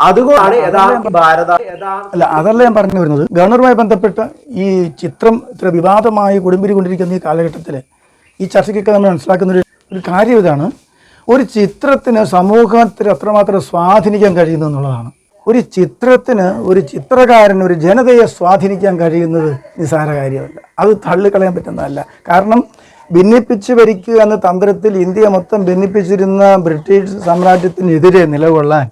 അതുകൊണ്ടാണ് അല്ല അതല്ല ഞാൻ പറഞ്ഞു വരുന്നത്. ഗവർണറുമായി ബന്ധപ്പെട്ട ഈ ചിത്രം ഇത്ര വിവാദമായി കൊടുമ്പിരി കൊണ്ടിരിക്കുന്ന ഈ കാലഘട്ടത്തിൽ ഈ ചർച്ചയ്ക്കൊക്കെ നമ്മൾ മനസ്സിലാക്കുന്ന ഒരു ഒരു കാര്യം ഇതാണ്. ഒരു ചിത്രത്തിന് സമൂഹത്തിൽ അത്രമാത്രം സ്വാധീനിക്കാൻ കഴിയുന്നു എന്നുള്ളതാണ്. ഒരു ചിത്രത്തിന് ഒരു ചിത്രകാരന് ഒരു ജനതയെ സ്വാധീനിക്കാൻ കഴിയുന്നത് നിസ്സാര കാര്യമല്ല. അത് തള്ളിക്കളയാൻ പറ്റുന്നതല്ല. കാരണം ഭിന്നിപ്പിച്ച് ഭരിക്കുക എന്ന തന്ത്രത്തിൽ ഇന്ത്യ മൊത്തം ഭിന്നിപ്പിച്ചിരുന്ന ബ്രിട്ടീഷ് സാമ്രാജ്യത്തിനെതിരെ നിലകൊള്ളാൻ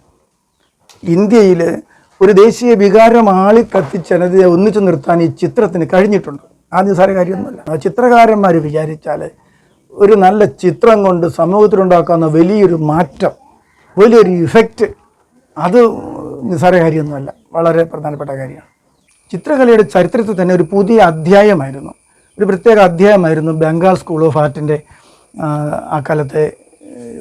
ഇന്ത്യയിൽ ഒരു ദേശീയ വികാരം ആളി കത്തിച്ച് ജനതയെ ഒന്നിച്ചു നിർത്താൻ ഈ ചിത്രത്തിന് കഴിഞ്ഞിട്ടുണ്ട്. ആ നിസാര കാര്യമൊന്നുമല്ല. ആ ചിത്രകാരന്മാർ വിചാരിച്ചാൽ ഒരു നല്ല ചിത്രം കൊണ്ട് സമൂഹത്തിലുണ്ടാക്കാവുന്ന വലിയൊരു മാറ്റം വലിയൊരു ഇഫക്റ്റ് അത് നിസാര കാര്യമൊന്നുമല്ല. വളരെ പ്രധാനപ്പെട്ട കാര്യമാണ്. ചിത്രകലയുടെ ചരിത്രത്തിൽ തന്നെ ഒരു പുതിയ അധ്യായമായിരുന്നു. ഒരു പ്രത്യേക അധ്യായമായിരുന്നു ബംഗാൾ സ്കൂൾ ഓഫ് ആർട്ടിന്റെ ആ കാലത്തെ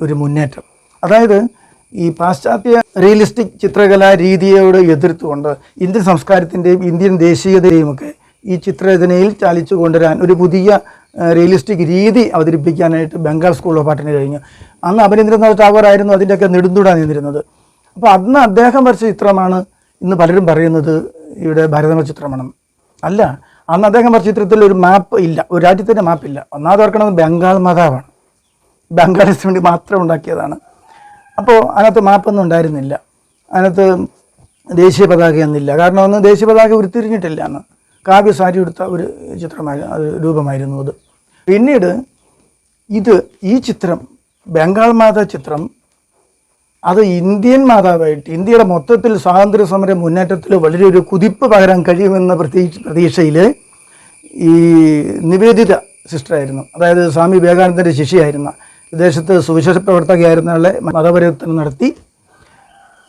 ഒരു മുന്നേറ്റം. അതായത് ഈ പാശ്ചാത്യ റിയലിസ്റ്റിക് ചിത്രകലാ രീതിയോട് എതിർത്തുകൊണ്ട് ഇന്ത്യൻ സംസ്കാരത്തിന്റെയും ഇന്ത്യൻ ദേശീയതയും ഒക്കെ ഈ ചിത്രരചനയിൽ ചാലിച്ചു കൊണ്ടുവരാൻ ഒരു പുതിയ റിയലിസ്റ്റിക് രീതി അവതരിപ്പിക്കാനായിട്ട് ബംഗാൾ സ്കൂൾ ഓഫ് ആർട്ടിന് കഴിഞ്ഞു. അന്ന് അഭിനേന്ദ്രനാഥ് ടാഗോർ ആയിരുന്നു അതിന്റെയൊക്കെ നെടുന്തുടാൻ നിന്നിരുന്നത്. അപ്പോൾ അന്ന് അദ്ദേഹം വരച്ച ചിത്രമാണ് ഇന്ന് പലരും പറയുന്നത് ഇവിടെ ഭാരതമ ചിത്രമാണ്. അല്ല അന്ന് അദ്ദേഹം വരച്ച ചിത്രത്തിൽ ഒരു മാപ്പ് ഇല്ല ഒരു രാജ്യത്തിന്റെ മാപ്പില്ല ഒന്നാമത് ഓർക്കണത് ബംഗാൾ മാതാവാണ്. ബംഗാളിസിന് വേണ്ടി മാത്രം ഉണ്ടാക്കിയതാണ്. അപ്പോൾ അതിനകത്ത് മാപ്പൊന്നും ഉണ്ടായിരുന്നില്ല. അതിനകത്ത് ദേശീയ പതാക എന്നില്ല. കാരണം ഒന്ന് ദേശീയ പതാക ഉരുത്തിരിഞ്ഞിട്ടില്ല അന്ന്. കാവ്യ സാരി എടുത്ത ഒരു ചിത്രമായിരുന്നു അത് രൂപമായിരുന്നു അത്. പിന്നീട് ഇത് ഈ ചിത്രം ബംഗാൾ മാതാ ചിത്രം അത് ഇന്ത്യൻ മാതാവായിട്ട് ഇന്ത്യയുടെ മൊത്തത്തിൽ സ്വാതന്ത്ര്യ സമര മുന്നേറ്റത്തിൽ വളരെ ഒരു കുതിപ്പ് പകരാൻ കഴിയുമെന്ന പ്രതീക്ഷ പ്രതീക്ഷയിൽ ഈ നിവേദിത സിസ്റ്ററായിരുന്നു. അതായത് സ്വാമി വിവേകാനന്ദന്റെ ശിഷ്യയായിരുന്ന വിദേശത്ത് സുവിശേഷ പ്രവർത്തകയായിരുന്ന ആളെ മതപരിവർത്തനം നടത്തി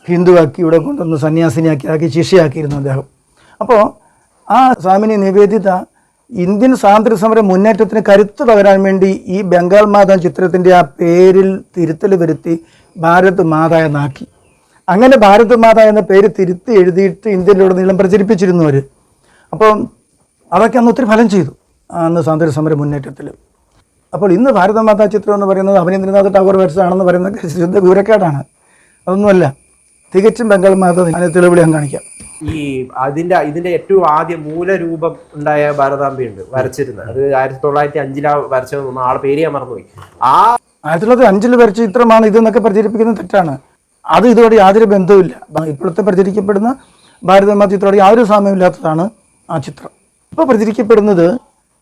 ഹിന്ദുവാക്കി ഇവിടെ കൊണ്ടുവന്ന് സന്യാസിനിയാക്കി ആക്കി ശിഷ്യയാക്കിയിരുന്നു അദ്ദേഹം. അപ്പോൾ ആ സ്വാമിനി നിവേദിത ഇന്ത്യൻ സ്വാതന്ത്ര്യ സമര മുന്നേറ്റത്തിന് കരുത്ത് പകരാൻ വേണ്ടി ഈ ബംഗാൾ മാതാ ചിത്രത്തിന്റെ ആ പേരിൽ തിരുത്തൽ വരുത്തി ഭാരത് മാത എന്നാക്കി. അങ്ങനെ ഭാരത് മാതാ എന്ന പേര് തിരുത്തി എഴുതിയിട്ട് ഇന്ത്യയിലുടനീളം പ്രചരിപ്പിച്ചിരുന്നു അവർ അപ്പം അതൊക്കെ അന്ന് ഒത്തിരി ഫലം ചെയ്തു അന്ന് സ്വാതന്ത്ര്യ സമര മുന്നേറ്റത്തിൽ അപ്പോൾ ഇന്ന് ഭാരതമാതാ ചിത്രം എന്ന് പറയുന്നത് അഭിനേന്ദ്രനാഥ് ടാഗോർ വരച്ചതാണെന്ന് പറയുന്നത് ശുദ്ധ വിവരക്കേടാണ് അതൊന്നുമല്ല. തികച്ചും ബംഗാൾ മാതാ അതിന് തെളിവിളി ഞാൻ കാണിക്കാം. ഈ അതിന്റെ ഇതിന്റെ ഏറ്റവും ആദ്യ മൂലരൂപം ഉണ്ടായ ഭാരതാംബിയുണ്ട് വരച്ചിരുന്നത്. അത് ആയിരത്തി തൊള്ളായിരത്തി അഞ്ചിലാ വരച്ചത് ആളെ പേര് ഞാൻ മറന്നുപോയി. ആ ആയിരത്തി തൊള്ളായിരത്തി അഞ്ചിൽ വരച്ച ചിത്രമാണ് ഇതെന്നൊക്കെ പ്രചരിപ്പിക്കുന്നത് തെറ്റാണ്. അത് ഇതുവരെ യാതൊരു ബന്ധവുമില്ല. ഇപ്പോഴത്തെ പ്രചരിക്കപ്പെടുന്ന ഭാരതമാ ചിത്രത്തോട് യാതൊരു സാമ്യമില്ലാത്തതാണ് ആ ചിത്രം. ഇപ്പോൾ പ്രചരിക്കപ്പെടുന്നത്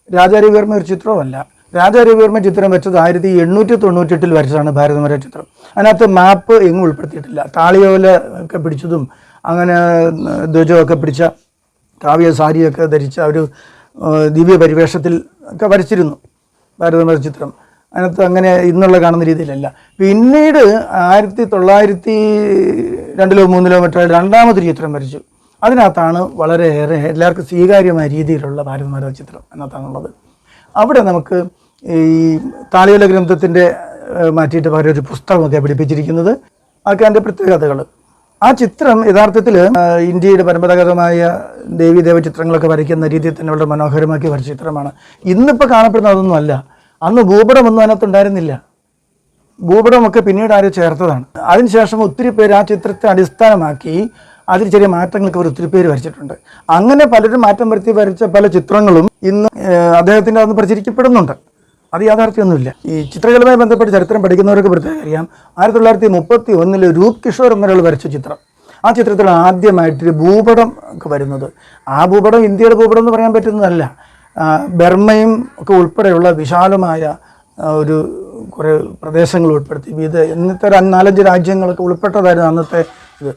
രാജാരവിവർമ്മ ഒരു ചിത്രമല്ല. രാജാരവിവർമ്മ ചിത്രം വെച്ചത് ആയിരത്തി എണ്ണൂറ്റി തൊണ്ണൂറ്റെട്ടിൽ വരച്ചതാണ് ഭാരതമര ചിത്രം. അതിനകത്ത് മാപ്പ് എങ്ങും ഉൾപ്പെടുത്തിയിട്ടില്ല. താളിയോല ഒക്കെ പിടിച്ചതും അങ്ങനെ ധ്വജമൊക്കെ പിടിച്ച കാവ്യ സാരിയൊക്കെ ധരിച്ച ഒരു ദിവ്യ പരിവേഷത്തിൽ ഒക്കെ വരച്ചിരുന്നു ഭാരതമര ചിത്രം. അതിനകത്ത് അങ്ങനെ ഇന്നുള്ള കാണുന്ന രീതിയിലല്ല. പിന്നീട് ആയിരത്തി തൊള്ളായിരത്തി രണ്ടിലോ മൂന്നിലോ മറ്റോ രണ്ടാമതൊരു ചിത്രം വരച്ചു. അതിനകത്താണ് വളരെയേറെ എല്ലാവർക്കും സ്വീകാര്യമായ രീതിയിലുള്ള ഭാരതമര ചിത്രം അതിനകത്താണുള്ളത്. അവിടെ നമുക്ക് ഈ താളിയോല ഗ്രന്ഥത്തിന്റെ മാറ്റിയിട്ട് പകരം ഒരു പുസ്തകമൊക്കെ പിടിപ്പിച്ചിരിക്കുന്നത്. അതൊക്കെ അതിന്റെ പ്രത്യേകതകൾ. ആ ചിത്രം യഥാർത്ഥത്തിൽ ഇന്ത്യയുടെ പരമ്പരാഗതമായ ദേവീദേവ ചിത്രങ്ങളൊക്കെ വരയ്ക്കുന്ന രീതിയിൽ തന്നെ വളരെ മനോഹരമാക്കി വരച്ച ചിത്രമാണ്. ഇന്നിപ്പോൾ കാണപ്പെടുന്ന അതൊന്നും അല്ല. അന്ന് ഭൂപടമൊന്നും അതിനകത്തുണ്ടായിരുന്നില്ല ഭൂപടമൊക്കെ പിന്നീട് ആരും ചേർത്തതാണ്. അതിനുശേഷം ഒത്തിരി പേര് ആ ചിത്രത്തെ അടിസ്ഥാനമാക്കി അതിൽ ചെറിയ മാറ്റങ്ങൾക്ക് അവർ ഒത്തിരി പേര് വരച്ചിട്ടുണ്ട്. അങ്ങനെ പലരും മാറ്റം വരുത്തി വരച്ച പല ചിത്രങ്ങളും ഇന്ന് അദ്ദേഹത്തിന്റെ അന്ന് പ്രചരിക്കപ്പെടുന്നുണ്ട്. അത് യാഥാർത്ഥ്യമൊന്നുമില്ല. ഈ ചിത്രകലയുമായി ബന്ധപ്പെട്ട് ചരിത്രം പഠിക്കുന്നവർക്ക് പ്രത്യേകം അറിയാം. ആയിരത്തി തൊള്ളായിരത്തി മുപ്പത്തി ഒന്നിൽ രൂപ് കിഷോർ എന്നൊരാൾ വരച്ച ചിത്രം. ആ ചിത്രത്തിൽ ആദ്യമായിട്ടൊരു ഭൂപടം ഒക്കെ വരുന്നത്. ആ ഭൂപടം ഇന്ത്യയുടെ ഭൂപടം എന്ന് പറയാൻ പറ്റുന്നതല്ല. ബർമ്മയും ഒക്കെ ഉൾപ്പെടെയുള്ള വിശാലമായ ഒരു കുറേ പ്രദേശങ്ങൾ ഉൾപ്പെടുത്തി. ഇത് ഇന്നത്തെ നാലഞ്ച് രാജ്യങ്ങളൊക്കെ ഉൾപ്പെട്ടതായിരുന്നു അന്നത്തെ ഇത്.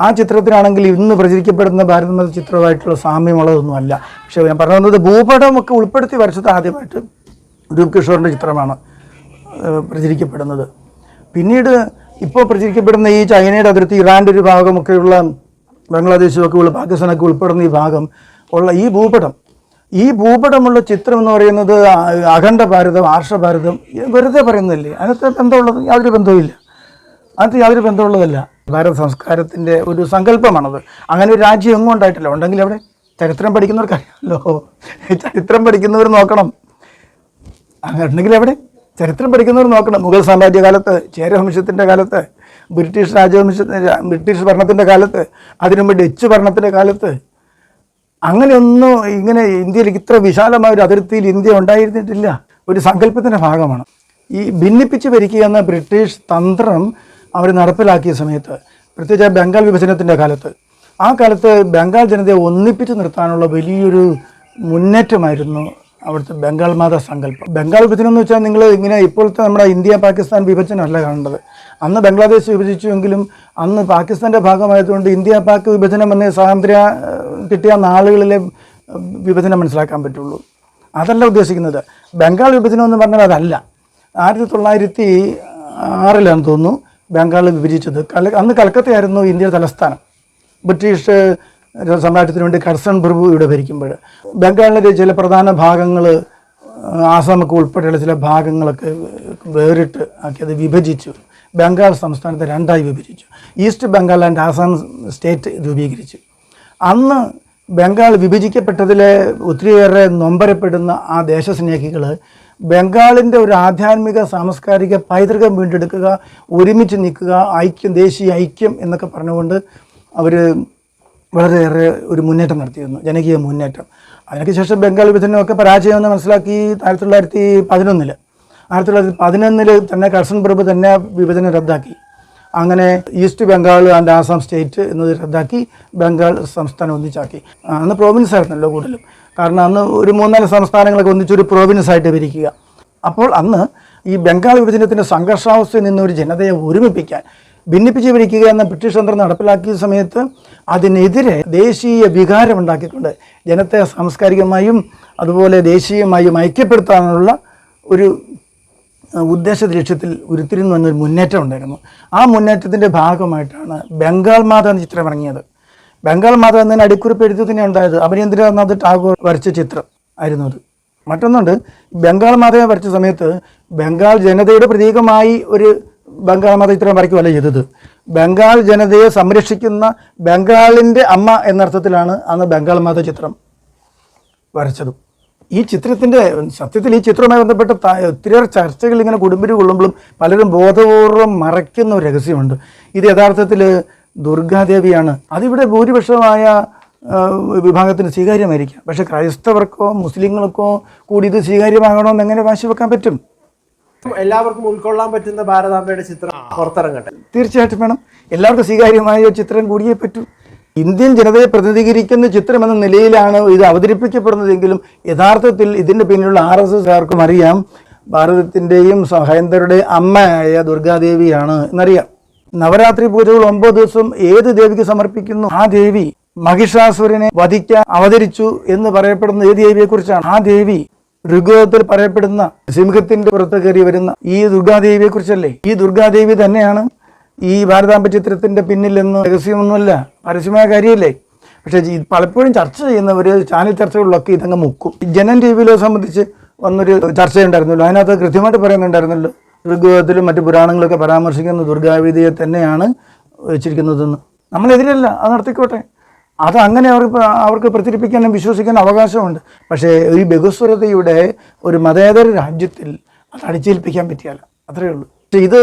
ആ ചിത്രത്തിനാണെങ്കിൽ ഇന്ന് പ്രചരിക്കപ്പെടുന്ന ഭാരതമത ചിത്രമായിട്ടുള്ള സാമ്യമുള്ളതൊന്നും അല്ല പക്ഷേ ഞാൻ പറഞ്ഞു വന്നത് ഭൂപടമൊക്കെ ഉൾപ്പെടുത്തി വരച്ചത് ആദ്യമായിട്ട് രൂപ് കിഷോറിന്റെ ചിത്രമാണ് പ്രചരിക്കപ്പെടുന്നത്. പിന്നീട് ഇപ്പോൾ പ്രചരിക്കപ്പെടുന്ന ഈ ചൈനയുടെ അതിർത്തി ഇറാന്റെ ഒരു ഭാഗമൊക്കെയുള്ള ബംഗ്ലാദേശുമൊക്കെ ഉള്ള പാകിസ്ഥാനൊക്കെ ഉൾപ്പെടുന്ന ഈ ഭാഗം ഉള്ള ഈ ഭൂപടം ഈ ഭൂപടമുള്ള ചിത്രം എന്ന് പറയുന്നത് അഖണ്ഡ ഭാരതം ആർഷ ഭാരതം വെറുതെ പറയുന്നില്ലേ അതിനകത്ത് ബന്ധമുള്ളത് യാതൊരു ബന്ധവുമില്ല. അതിനകത്ത് യാതൊരു ബന്ധമുള്ളതല്ല ഭാരത സംസ്കാരത്തിന്റെ ഒരു സങ്കല്പമാണത്. അങ്ങനെ ഒരു രാജ്യം എങ്ങും ഉണ്ടായിട്ടില്ല. ഉണ്ടെങ്കിൽ അവിടെ ചരിത്രം പഠിക്കുന്നവർക്കറിയാമല്ലോ ചരിത്രം പഠിക്കുന്നവർ നോക്കണം. അങ്ങനെ ഉണ്ടെങ്കിൽ എവിടെ? ചരിത്രം പഠിക്കുന്നവർ നോക്കണം. മുഗൾ സാമ്രാജ്യ കാലത്ത് ചേരവംശത്തിന്റെ കാലത്ത് ബ്രിട്ടീഷ് രാജവംശത്തിന്റെ ബ്രിട്ടീഷ് ഭരണത്തിന്റെ കാലത്ത് അതിനുമുമ്പ് ഡച്ച് ഭരണത്തിന്റെ കാലത്ത് അങ്ങനെയൊന്നും ഇങ്ങനെ ഇന്ത്യയിൽ ഇത്ര വിശാലമായ ഒരു അതിർത്തിയിൽ ഇന്ത്യ ഉണ്ടായിരുന്നിട്ടില്ല. ഒരു സങ്കല്പത്തിന്റെ ഭാഗമാണ്. ഈ ഭിന്നിപ്പിച്ച് ഭരിക്കുക എന്ന ബ്രിട്ടീഷ് തന്ത്രം അവർ നടപ്പിലാക്കിയ സമയത്ത് പ്രത്യേകിച്ച് ബംഗാൾ വിഭജനത്തിന്റെ കാലത്ത് ആ കാലത്ത് ബംഗാൾ ജനതയെ ഒന്നിപ്പിച്ച് നിർത്താനുള്ള വലിയൊരു മുന്നേറ്റമായിരുന്നു അവിടുത്തെ ബംഗാൾ മാത സങ്കല്പം ബംഗാൾ വിഭജനം എന്ന് വെച്ചാൽ നിങ്ങൾ ഇങ്ങനെ ഇപ്പോഴത്തെ നമ്മുടെ ഇന്ത്യ പാകിസ്ഥാൻ വിഭജനമല്ല കാണേണ്ടത് അന്ന് ബംഗ്ലാദേശ് വിഭജിച്ചുവെങ്കിലും അന്ന് പാകിസ്ഥാന്റെ ഭാഗമായതുകൊണ്ട് ഇന്ത്യ പാക് വിഭജനം എന്ന സ്വാതന്ത്ര്യ കിട്ടിയ നാളുകളിലെ വിഭജനം മനസ്സിലാക്കാൻ പറ്റുള്ളൂ. അതല്ല ഉദ്ദേശിക്കുന്നത്. ബംഗാൾ വിഭജനം എന്ന് പറഞ്ഞാൽ അതല്ല. ആയിരത്തി തൊള്ളായിരത്തി ആറിലാണെന്ന് തോന്നുന്നു ബംഗാൾ വിഭജിച്ചത്. കല അന്ന് കൽക്കത്തയായിരുന്നു ഇന്ത്യയുടെ തലസ്ഥാനം. ബ്രിട്ടീഷ് സാമ്രാജ്യത്തിന് വേണ്ടി കർസൺ പ്രഭു ഇവിടെ ഭരിക്കുമ്പോൾ. ബംഗാളിലെ ചില പ്രധാന ഭാഗങ്ങൾ ആസാമൊക്കെ ഉൾപ്പെടെയുള്ള ചില ഭാഗങ്ങളൊക്കെ വേറിട്ട് ആക്കി അത് വിഭജിച്ചു. ബംഗാൾ സംസ്ഥാനത്തെ രണ്ടായി വിഭജിച്ചു. East Bengal and Assam state രൂപീകരിച്ചു. അന്ന് ബംഗാൾ വിഭജിക്കപ്പെട്ടതിലെ ഒത്തിരിയേറെ നൊമ്പരപ്പെടുന്ന ആ ദേശസ്നേഹികൾ ബംഗാളിന്റെ ഒരു ആധ്യാത്മിക സാംസ്കാരിക പൈതൃകം വീണ്ടെടുക്കുക ഒരുമിച്ച് നിൽക്കുക ഐക്യം ദേശീയ ഐക്യം എന്നൊക്കെ പറഞ്ഞുകൊണ്ട് അവർ വളരെയേറെ ഒരു മുന്നേറ്റം നടത്തിയിരുന്നു ജനകീയ മുന്നേറ്റം. അതിനൊക്കെ ശേഷം ബംഗാൾ വിഭജനമൊക്കെ പരാജയമെന്ന് മനസ്സിലാക്കി ആയിരത്തി തൊള്ളായിരത്തി പതിനൊന്നിൽ ആയിരത്തി തൊള്ളായിരത്തി പതിനൊന്നിൽ തന്നെ കർഷൻ പ്രഭു തന്നെ വിഭജനം റദ്ദാക്കി. അങ്ങനെ East Bengal and Assam state എന്നത് റദ്ദാക്കി ബംഗാൾ സംസ്ഥാനം ഒന്നിച്ചാക്കി. അന്ന് പ്രോവിൻസ് ആയിരുന്നല്ലോ കൂടുതലും. കാരണം അന്ന് ഒരു മൂന്നാൽ സംസ്ഥാനങ്ങളൊക്കെ ഒന്നിച്ചൊരു പ്രോവിൻസ് ആയിട്ട് വിരിക്കുക അപ്പോൾ അന്ന് ഈ ബംഗാൾ വിഭജനത്തിന്റെ സംഘർഷാവസ്ഥയിൽ നിന്നൊരു ജനതയെ ഒരുമിപ്പിക്കാൻ ഭിന്നിപ്പിച്ച് പിടിക്കുക എന്ന ബ്രിട്ടീഷ് തന്ത്രം നടപ്പിലാക്കിയ സമയത്ത് അതിനെതിരെ ദേശീയ വികാരം ഉണ്ടാക്കിയിട്ടുണ്ട്. ജനത്തെ സാംസ്കാരികമായും അതുപോലെ ദേശീയമായും ഐക്യപ്പെടുത്താനുള്ള ഒരു ഉദ്ദേശ ലക്ഷ്യത്തിൽ ഉരുത്തിരിഞ്ഞു വന്നൊരു മുന്നേറ്റം ഉണ്ടായിരുന്നു. ആ മുന്നേറ്റത്തിന്റെ ഭാഗമായിട്ടാണ് ബംഗാൾ മാത എന്ന ചിത്രം ഇറങ്ങിയത്. ബംഗാൾ മാത എന്നതിന് അടിക്കുറിപ്പ് എഴുതി തന്നെ ഉണ്ടായത്. അഭിനേന്ദ്രനാഥ് ടാഗോർ വരച്ച ചിത്രം ആയിരുന്നു അത്. മറ്റൊന്നുണ്ട് ബംഗാൾ മാതയെ വരച്ച സമയത്ത് ബംഗാൾ ജനതയുടെ പ്രതീകമായി ഒരു ബംഗാൾ മാത്രം ചിത്രം വരയ്ക്കുകയല്ല ചെയ്തത്. ബംഗാൾ ജനതയെ സംരക്ഷിക്കുന്ന ബംഗാളിന്റെ അമ്മ എന്നർത്ഥത്തിലാണ് അന്ന് ബംഗാൾ മാത ചിത്രം വരച്ചതും. ഈ ചിത്രത്തിന്റെ സത്യത്തിൽ ഈ ചിത്രവുമായി ബന്ധപ്പെട്ട ഒത്തിരിയേറെ ചർച്ചകൾ ഇങ്ങനെ കുടുംബരി കൊള്ളുമ്പോഴും പലരും ബോധപൂർവം മറയ്ക്കുന്ന ഒരു രഹസ്യമുണ്ട്. ഇത് യഥാർത്ഥത്തിൽ ദുർഗാദേവിയാണ്. അതിവിടെ ഭൂരിപക്ഷമായ വിഭാഗത്തിന് സ്വീകാര്യമായിരിക്കാം. പക്ഷേ ക്രൈസ്തവർക്കോ മുസ്ലിങ്ങൾക്കോ കൂടി ഇത് സ്വീകാര്യമാകണമെന്ന് എങ്ങനെ വാശി വെക്കാൻ പറ്റും? എല്ലാവർക്കും ഉൾക്കൊള്ളാൻ പറ്റുന്ന ഭാരതാംബയുടെ ചിത്രം പുറത്തിറങ്ങട്ടെ. തീർച്ചയായിട്ടും വേണം. എല്ലാവർക്കും സ്വീകാര്യമായ ഒരു ചിത്രം കൂടിയേ പറ്റൂ. ഇന്ത്യൻ ജനതയെ പ്രതിനിധീകരിക്കുന്ന ചിത്രം എന്ന നിലയിലാണ് ഇത് അവതരിപ്പിക്കപ്പെടുന്നതെങ്കിലും യഥാർത്ഥത്തിൽ ഇതിന്റെ പിന്നിലുള്ള ആർ എസ് എസ് ആർക്കും അറിയാം. ഭാരതത്തിന്റെയും ഹൈന്ദവരുടെയും അമ്മയായ ദുർഗാദേവിയാണ് എന്നറിയാം. നവരാത്രി പൂജകൾ ഒമ്പത് ദിവസം ഏത് ദേവിക്ക് സമർപ്പിക്കുന്നു? ആ ദേവി മഹിഷാസുരനെ വധിക്കാൻ അവതരിച്ചു എന്ന് പറയപ്പെടുന്ന ഏത് ദേവിയെക്കുറിച്ചാണ്? ആ ദേവി ഋഗ്വേദത്തിൽ പറയപ്പെടുന്ന സിംഹത്തിന്റെ പുറത്ത് കയറി വരുന്ന ഈ ദുർഗാദേവിയെ കുറിച്ചല്ലേ ഈ ദുർഗാദേവി തന്നെയാണ് ഈ ഭാരതാംബ ചിത്രത്തിന്റെ പിന്നിലെന്ന് രഹസ്യമൊന്നുമല്ല പരസ്യമായ കാര്യമല്ലേ? പക്ഷേ പലപ്പോഴും ചർച്ച ചെയ്യുന്നവർ ചാനൽ ചർച്ചകളിലൊക്കെ ഇതങ്ങ് മുക്കും. ജനൻ ടി സംബന്ധിച്ച് വന്നൊരു ചർച്ചയുണ്ടായിരുന്നല്ലോ. അതിനകത്ത് കൃത്യമായിട്ട് പറയുന്നുണ്ടായിരുന്നല്ലോ. ഋഗ്വേദത്തിലും മറ്റു പുരാണങ്ങളൊക്കെ പരാമർശിക്കുന്ന ദുർഗാവിധിയെ തന്നെയാണ് വെച്ചിരിക്കുന്നതെന്ന്. നമ്മളെതിരല്ല അത് നടത്തിക്കോട്ടെ. അത് അങ്ങനെ അവർക്ക് അവർക്ക് പ്രചരിപ്പിക്കാനും വിശ്വസിക്കാനും അവകാശമുണ്ട്. പക്ഷേ ഈ ബഹുസ്വരതയുടെ ഒരു മതേതര രാജ്യത്തിൽ അത് അടിച്ചേൽപ്പിക്കാൻ പറ്റിയാല. അത്രയേ ഉള്ളൂ. പക്ഷേ ഇത്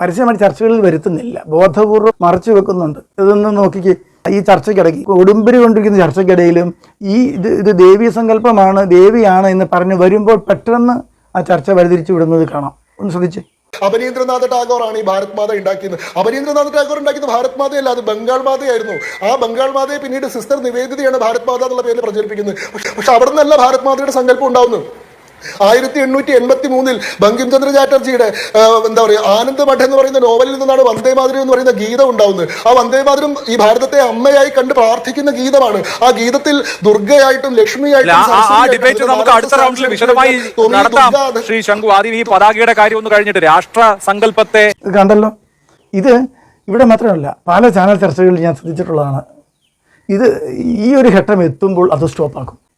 പരസ്യമായിട്ട് ചർച്ചകളിൽ വരുത്തുന്നില്ല. ബോധപൂർവം മറച്ചു വെക്കുന്നുണ്ട്. ഇതൊന്ന് നോക്കി ഈ ചർച്ചയ്ക്കിടയ്ക്ക് കൊടുമ്പിരി കൊണ്ടിരിക്കുന്ന ചർച്ചയ്ക്കിടയിലും ഈ ഇത് ഇത് ദേവീ സങ്കല്പമാണ് ദേവിയാണ് എന്ന് പറഞ്ഞ് വരുമ്പോൾ പെട്ടെന്ന് ആ ചർച്ച വഴിതിരിച്ചു വിടുന്നത് കാണാം. ഒന്ന് ശ്രദ്ധിച്ചേ. അപനീന്ദ്രനാഥ് ടാഗോർ ആണ് ഈ ഭാരത് മാത ഉണ്ടാക്കിയത്. അപനീന്ദ്രനാഥ് ടാഗോർ ഉണ്ടാക്കിയത് ഭാരത് മാതയല്ല അത് ബംഗാൾ മാതയായിരുന്നു. ആ ബംഗാൾ മാതയെ പിന്നീട് സിസ്റ്റർ നിവേദിതയാണ് ഭാരത് മാത എന്നുള്ള പേരിൽ പ്രചരിപ്പിക്കുന്നത്. പക്ഷെ പക്ഷെ അവിടെ നിന്നല്ല ഭാരത് മാതയുടെ സങ്കല്പം ഉണ്ടാവുന്നത്. ആയിരത്തി എണ്ണൂറ്റി എൺപത്തി മൂന്നിൽ ബങ്കിംചന്ദ്ര ചാറ്റർജിയുടെ എന്താ പറയുക ആനന്ദ മഠ എന്ന് പറയുന്ന നോവലിൽ നിന്നാണ് വന്ദേ മാതരം എന്ന് പറയുന്ന ഗീതം ഉണ്ടാവുന്നത്. ആ വന്ദേ മാതരം ഈ ഭാരതത്തെ അമ്മയായി കണ്ട് പ്രാർത്ഥിക്കുന്ന ഗീതമാണ്. ആ ഗീതത്തിൽ ദുർഗയായിട്ടും ലക്ഷ്മിയായിട്ടും ആ- ആ- ആ സരസ്വതിയായിട്ടും ഡിബേറ്റ് നമുക്ക് അടുത്ത റൗണ്ടിൽ വിശദമായി നടത്താം. ശ്രീ ശങ്കു ആദ്യം ഈ പതാകയുടെ കാര്യം ഒന്ന് കഴിഞ്ഞിട്ട് രാഷ്ട്ര സങ്കല്പത്തെ കണ്ടല്ലോ. ഇത് ഇവിടെ മാത്രമല്ല പല ചാനൽ ചർച്ചകളിൽ ഞാൻ ശ്രദ്ധിച്ചിട്ടുള്ളതാണ്. ഇത് ഈ ഒരു ഘട്ടം എത്തുമ്പോൾ അത് സ്റ്റോപ്പാക്കും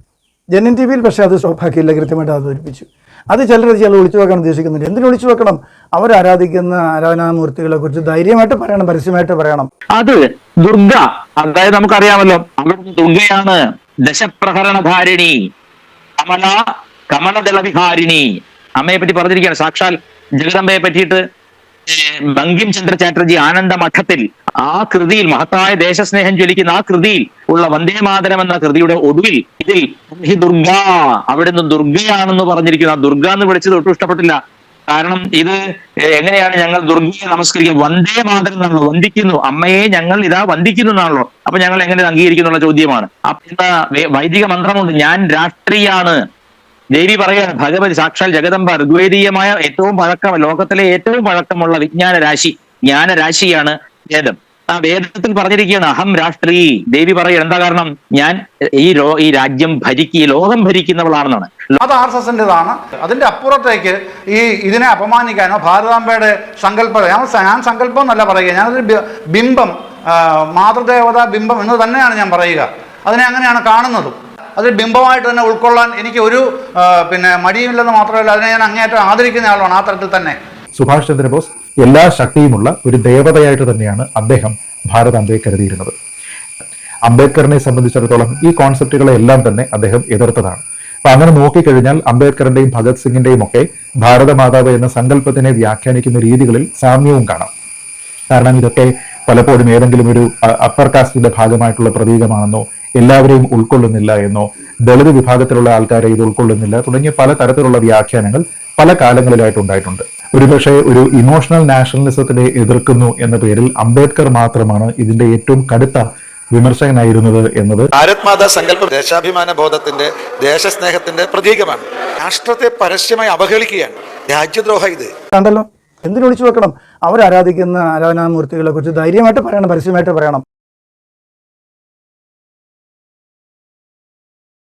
ജനൻ ടി വിയിൽ പക്ഷേ അത് സ്റ്റോപ്പാക്കിയില്ല കൃത്യമായിട്ട് അത് അവതരിപ്പിച്ചു അത് ചിലർ ചിലർ ഒളിച്ചു വെക്കാൻ ഉദ്ദേശിക്കുന്നുണ്ട്. എന്തിനു ഒളിച്ചു വെക്കണം? അവർ ആരാധിക്കുന്ന ആരാധനാമൂർത്തികളെ കുറിച്ച് ധൈര്യമായിട്ട് പറയണം പരസ്യമായിട്ട് പറയണം. അത് ദുർഗ അതായത് നമുക്കറിയാമല്ലോ അവിടുത്തെ ദുർഗയാണ് ദശപ്രഹരണധാരിണി. കമല കമലദളവിഹാരിണി അമ്മയെ പറ്റി പറഞ്ഞിരിക്കുകയാണ്. സാക്ഷാൽ ജഗദമ്പയെ പറ്റിയിട്ട് ബങ്കിം ചന്ദ്ര ചാറ്റർജി ആനന്ദ മഠത്തിൽ ആ കൃതിയിൽ മഹത്തായ ദേശസ്നേഹം ജ്വലിക്കുന്ന ആ കൃതിയിൽ ഉള്ള വന്ദേ മാതരം എന്ന കൃതിയുടെ ഒടുവിൽ ഇതിൽ ഹി ദുർഗ നിന്ന് ദുർഗയാണെന്ന് പറഞ്ഞിരിക്കുന്നു. ആ ദുർഗ എന്ന് വിളിച്ചത് ഒട്ടും ഇഷ്ടപ്പെട്ടില്ല. കാരണം ഇത് എങ്ങനെയാണ് ഞങ്ങൾ ദുർഗയെ നമസ്കരിക്കുക വന്ദേ മാതരം എന്നാണല്ലോ വന്ദിക്കുന്നു. അമ്മയെ ഞങ്ങൾ ഇതാ വന്ദിക്കുന്നു എന്നാണല്ലോ. അപ്പൊ ഞങ്ങൾ എങ്ങനെ അംഗീകരിക്കുന്നുള്ള ചോദ്യമാണ്. അപ്പൊ വൈദിക മന്ത്രമുണ്ട്. ഞാൻ രാഷ്ട്രീയാണ്. ദേവി പറയാണ് ഭഗവതി സാക്ഷാൽ ജഗദംബ ഋഗ്വേദീയമായ ഏറ്റവും പഴക്കം ലോകത്തിലെ ഏറ്റവും പഴക്കമുള്ള വിജ്ഞാന രാശി ജ്ഞാനരാശിയാണ് വേദം. ആ വേദത്തിൽ പറഞ്ഞിരിക്കുകയാണ് അഹം രാഷ്ട്രീ. ദേവി പറയുക എന്താ കാരണം? ഞാൻ ഈ ഈ രാജ്യം ഭരിക്കുക ലോകം ഭരിക്കുന്നവളാണെന്നാണ്. അത് ആർ എസ് എസിന്റെതാണ് അതിന്റെ അപ്പുറത്തേക്ക് ഈ ഇതിനെ അപമാനിക്കാനോ ഭാരതാംബയുടെ സങ്കല്പ ഞാൻ ഞാൻ സങ്കല്പം എന്നല്ല പറയുക ഞാനൊരു ബിംബം മാതൃദേവതാ ബിംബം എന്ന് തന്നെയാണ് ഞാൻ പറയുക. അതിനെ അങ്ങനെയാണ് കാണുന്നതും. അത് ബിംബമായിട്ട് തന്നെ ഉൾക്കൊള്ളാൻ എനിക്ക് ഒരു പിന്നെ മടിയുമില്ലെന്ന് മാത്രമല്ല അതിനെ ഞാൻ അങ്ങേയറ്റം ആദരിക്കുന്ന ആളാണ് ആ തരത്തിൽ തന്നെ. സുഭാഷ് ചന്ദ്രബോസ് എല്ലാ ശക്തിയുമുള്ള ഒരു ദേവതയായിട്ട് തന്നെയാണ് അദ്ദേഹം ഭാരതാംബയെ കരുതിയിരുന്നത് അംബേദ്കറിനെ സംബന്ധിച്ചിടത്തോളം ഈ കോൺസെപ്റ്റുകളെ എല്ലാം തന്നെ അദ്ദേഹം എതിർത്തതാണ്. അപ്പൊ അങ്ങനെ നോക്കിക്കഴിഞ്ഞാൽ അംബേദ്കറിന്റെയും ഭഗത് സിംഗിന്റെയും ഒക്കെ ഭാരതമാതാവ് എന്ന സങ്കല്പത്തിനെ വ്യാഖ്യാനിക്കുന്ന രീതികളിൽ സാമ്യവും കാണാം. കാരണം ഇതൊക്കെ പലപ്പോഴും ഏതെങ്കിലും ഒരു അപ്പർ കാസ്റ്റിന്റെ ഭാഗമായിട്ടുള്ള പ്രതീകമാണെന്നോ എല്ലാവരെയും ഉൾക്കൊള്ളുന്നില്ല എന്നോ ദളിത് വിഭാഗത്തിലുള്ള ആൾക്കാരെ ഇത് ഉൾക്കൊള്ളുന്നില്ല തുടങ്ങിയ പല തരത്തിലുള്ള വ്യാഖ്യാനങ്ങൾ പല കാലങ്ങളിലായിട്ട് ഉണ്ടായിട്ടുണ്ട്. ഒരുപക്ഷെ ഒരു ഇമോഷണൽ നാഷണലിസത്തിനെ എതിർക്കുന്നു എന്ന പേരിൽ അംബേദ്കർ മാത്രമാണ് ഇതിന്റെ ഏറ്റവും കടുത്ത വിമർശകനായിരുന്നത് എന്നത് ഭാരത് മാതാ സങ്കല്പം ദേശാഭിമാന ബോധത്തിന്റെ ദേശസ്നേഹത്തിന്റെ പ്രതീകമാണ്. രാഷ്ട്രത്തെ പരസ്യമായി അവഹേളിക്കുകയാണ്. രാജ്യദ്രോഹ ഇത്. കണ്ടല്ലോ? എന്തിനു വിളിച്ചു വെക്കണം? അവരാരാധിക്കുന്ന ആരാധനാമൂർത്തികളെ കുറിച്ച് ധൈര്യമായിട്ട് പറയണം പരസ്യമായിട്ട് പറയണം.